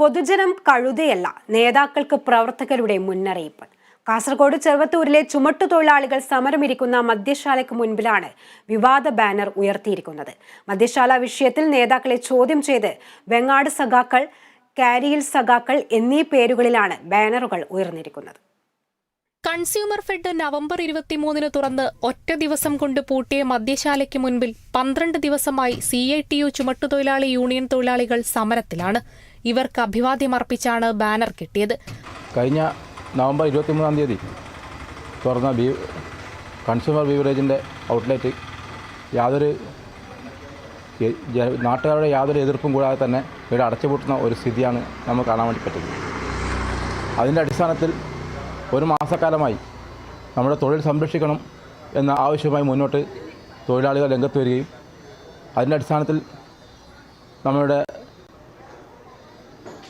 പൊതുജനം കഴുതയല്ല നേതാക്കൾക്ക് പ്രവർത്തകരുടെ മുന്നറിയിപ്പ്. കാസർഗോഡ് ചെറുവത്തൂരിലെ ചുമട്ടുതൊഴിലാളികൾ സമരമിരിക്കുന്ന മദ്യശാലയ്ക്ക് മുൻപിലാണ് വിവാദ ബാനർ ഉയർത്തിയിരിക്കുന്നത്. മദ്യശാല വിഷയത്തിൽ നേതാക്കളെ ചോദ്യം ചെയ്ത് വെങ്ങാട് സഖാക്കൾ കാരിയിൽ സഖാക്കൾ എന്നീ പേരുകളിലാണ് ബാനറുകൾ ഉയർന്നിരിക്കുന്നത്. കൺസ്യൂമർ ഫെഡ് നവംബർ ഇരുപത്തിമൂന്നിന് തുറന്ന് ഒറ്റ ദിവസം കൊണ്ട് പൂട്ടിയ മദ്യശാലയ്ക്ക് മുൻപിൽ പന്ത്രണ്ട് ദിവസമായി സി ഐ ടി യു ചുമട്ടുതൊഴിലാളി യൂണിയൻ തൊഴിലാളികൾ സമരത്തിലാണ്. ഇവർക്ക് അഭിവാദ്യം അർപ്പിച്ചാണ് ബാനർ കിട്ടിയത്. കഴിഞ്ഞ നവംബർ ഇരുപത്തിമൂന്നാം തീയതി തുറന്ന ബീ കൺസ്യൂമർ ബീവറേജിന്റെ ഔട്ട്ലെറ്റ് യാതൊരു നാട്ടുകാരുടെ യാതൊരു എതിർപ്പും കൂടാതെ തന്നെ ഇവിടെ അടച്ചുപൂട്ടുന്ന ഒരു സ്ഥിതിയാണ് നമുക്ക് കാണാൻ വേണ്ടി പറ്റുന്നത്. അതിന്റെ അടിസ്ഥാനത്തിൽ ഒരു മാസക്കാലമായി നമ്മുടെ തൊഴിൽ സംരക്ഷിക്കണം എന്ന ആവശ്യവുമായി മുന്നോട്ട് തൊഴിലാളികൾ രംഗത്ത് വരികയും അതിന്റെ അടിസ്ഥാനത്തിൽ നമ്മളുടെ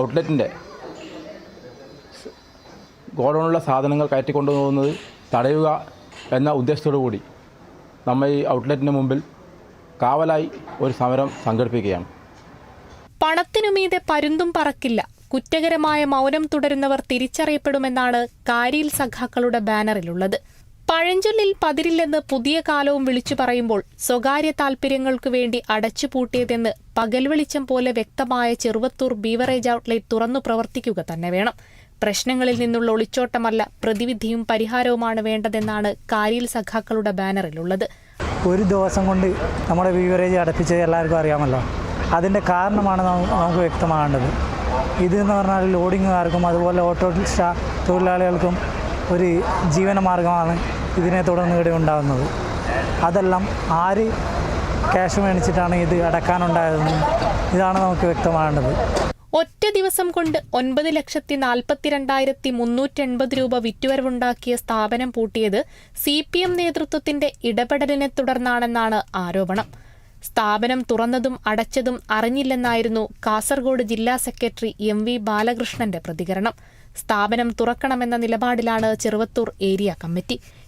ഔട്ട്ലെറ്റിന്റെ ഗോഡൗണിലുള്ള സാധനങ്ങൾ കയറ്റി കൊണ്ടുപോകുന്നത് തടയുക എന്ന ഉദ്ദേശത്തോടു കൂടി നമ്മൾ ഈ ഔട്ട്ലെറ്റിന് മുമ്പിൽ കാവലായി ഒരു സമരം സംഘടിപ്പിക്കുകയാണ്. പണത്തിനുമീതെ പരുന്തും പറക്കില്ല. കുറ്റകരമായ മൗനം തുടരുന്നവർ തിരിച്ചറിയപ്പെടുമെന്നാണ് കാരിയിൽ സഖാക്കളുടെ ബാനറിലുള്ളത്. പഴഞ്ചൊല്ലിൽ പതിരില്ലെന്ന് പുതിയ കാലവും വിളിച്ചു പറയുമ്പോൾ സ്വകാര്യ താൽപര്യങ്ങൾക്കു വേണ്ടി അടച്ചുപൂട്ടിയതെന്ന് പകൽ വെളിച്ചം പോലെ വ്യക്തമായ ചെറുവത്തൂർ ബീവറേജ് ഔട്ട്ലെറ്റ് തുറന്നു പ്രവർത്തിക്കുക തന്നെ വേണം. പ്രശ്നങ്ങളിൽ നിന്നുള്ള ഒളിച്ചോട്ടമല്ല പ്രതിവിധിയും പരിഹാരവുമാണ് വേണ്ടതെന്നാണ് കാരിയിൽ സഖാക്കളുടെ ബാനറിലുള്ളത്. ഒരു ദിവസം കൊണ്ട് നമ്മുടെ ബീവറേജ് അടപ്പിച്ചത് എല്ലാവർക്കും അറിയാമല്ലോ. അതിന്റെ കാരണമാണ് നമുക്ക് വ്യക്തമാകേണ്ടത്. ഇത് എന്ന് പറഞ്ഞാൽ ലോഡിങ്ങുകാർക്കും അതുപോലെ ഓട്ടോറിക്ഷ തൊഴിലാളികൾക്കും ഒരു ജീവന മാർഗമാണ് ഇതിനെ തുടർന്ന് ഇവിടെ ഉണ്ടാകുന്നത് അതെല്ലാം ആര് ക്യാഷ് മേടിച്ചിട്ടാണ് ഇത് അടക്കാനുണ്ടായതെന്ന് ഇതാണ് നമുക്ക് വ്യക്തമാകേണ്ടത്. ഒറ്റ ദിവസം കൊണ്ട് ഒൻപത് ലക്ഷത്തി നാൽപ്പത്തിരണ്ടായിരത്തി മുന്നൂറ്റി എൺപത് രൂപ വിറ്റുവരവുണ്ടാക്കിയ സ്ഥാപനം പൂട്ടിയത് സി പി എം നേതൃത്വത്തിന്റെ ഇടപെടലിനെ തുടർന്നാണെന്നാണ് ആരോപണം. സ്ഥാപനം തുറന്നതും അടച്ചതും അറിഞ്ഞില്ലെന്നായിരുന്നു കാസർഗോഡ് ജില്ലാ സെക്രട്ടറി എം വി ബാലകൃഷ്ണന്റെ പ്രതികരണം. സ്ഥാപനം തുറക്കണമെന്ന നിലപാടിലാണ് Cheruvathur area committee.